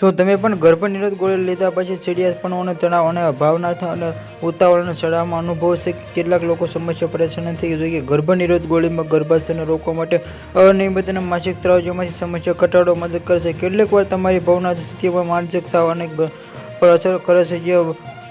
શું તમે પણ ગર્ભનિરોધ ગોળી લીધા પછી ચીડિયાપણું અને તણાવ અને ભાવનાત્મક અને ઉતાવળના ચઢાવમાં અનુભવ છે કેટલાક લોકો સમસ્યા પરેશાન થઈ જોઈએ ગર્ભનિરોધ ગોળીમાં ગર્ભાશયને રોકવા માટે અનિયમિત અને માસિક સ્ત્રાવ જેમાંથી સમસ્યા ઘટાડો મદદ કરશે કેટલીક વાર તમારી ભાવના સ્થિતિમાં માનસિક તાવ અને પર અસર કરે છે. જે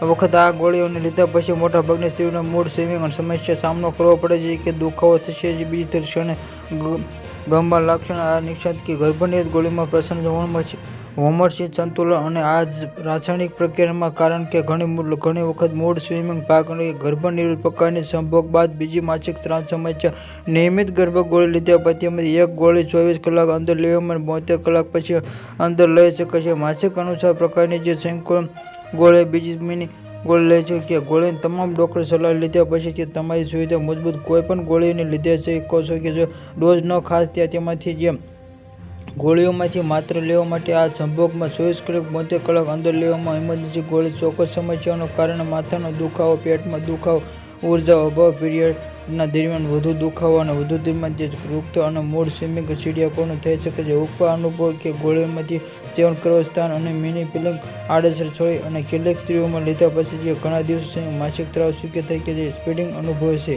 વખત આ ગોળીઓને લીધા પછી મોટાભાગની સ્ત્રીઓને મૂડ સ્વિમિંગ અને સમસ્યા સામનો કરવો પડે છે કે દુખાવો થશે જે. બીજી ક્ષણે ગ- ગંભીર લક્ષણ આ નિષ્ણાત કે ગર્ભનિરોધ ગોળીમાં પ્રસન્ન હોવામાં છે. હોર્મોનલ સંતુલન અને આ જ રાસાયણિક પ્રક્રિયામાં કારણ કે ઘણી ઘણી વખત મૂડ સ્વિમિંગ ભાગ અને ગર્ભનિરોધ પ્રકારની સંભોગ બાદ બીજી માસિક સ્ત્રાવ સમસ્યા નિયમિત ગર્ભ ગોળી લીધા પછી એક ગોળી ચોવીસ કલાક અંદર લેવામાં બોતેર કલાક પછી અંદર લઈ શકે છે. માસિક અનુસાર પ્રકારની જે સંકુલ ગોળી બીજી મિની ગોળી લે છે કે ગોળીની તમામ ડોક્ટર સલાહ લીધા પછી તે તમારી સુવિધા મજબૂત કોઈ પણ ગોળીને લીધે છે. કહો છો કે જો ડોઝ ન ખાસ ત્યાં તેમાંથી જે ગોળીઓમાંથી માત્ર લેવા માટે આ સંભોગમાં ચોવીસ કલાક બોતેર કલાક અંદર લેવામાં ઇમરજન્સી ગોળી ચોક્કસ સમસ્યાઓનું કારણે માથાનો દુખાવો, પેટમાં દુખાવો, ઊર્જા અભાવ પીરિયડના દરમિયાન વધુ દુખાવો અને વધુ દરમિયાન તે વૃક્ત અને મૂળ સ્વિમિંગ ચીડિયાપણું થઈ શકે છે. ઉપા અનુભવ કે ગોળીઓમાંથી સેવન કરવા સ્થાન અને મિની ફિલિંગ આડેસર છોડી અને કેટલીક સ્ત્રીઓમાં લીધા પછી જે ઘણા દિવસો માસિક ત્રાવ શક્ય થઈ કે જે સ્પીડિંગ અનુભવે છે.